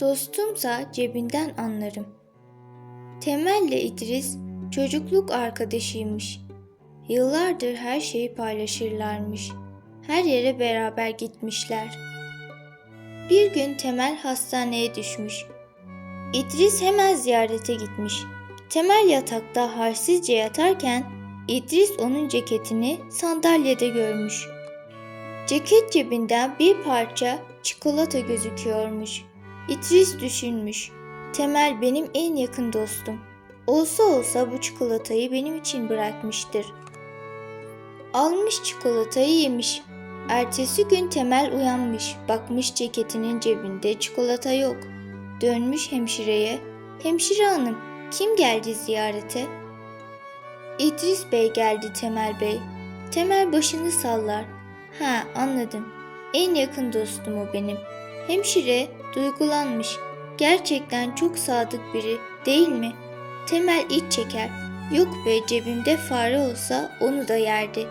Dostumsa cebinden anlarım. Temel ile İdris çocukluk arkadaşıymış. Yıllardır her şeyi paylaşırlarmış. Her yere beraber gitmişler. Bir gün Temel hastaneye düşmüş. İdris hemen ziyarete gitmiş. Temel yatakta halsizce yatarken İdris onun ceketini sandalyede görmüş. Ceket cebinden bir parça çikolata gözüküyormuş. İdris düşünmüş. Temel benim en yakın dostum. Olsa olsa bu çikolatayı benim için bırakmıştır. Almış çikolatayı yemiş. Ertesi gün Temel uyanmış. Bakmış ceketinin cebinde çikolata yok. Dönmüş hemşireye. Hemşire hanım kim geldi ziyarete? İdris Bey geldi Temel Bey. Temel başını sallar. Ha anladım. En yakın dostum o benim. Hemşire duygulanmış. Gerçekten çok sadık biri değil mi? Temel iç çeker. Yok be cebimde fare olsa onu da yerdi.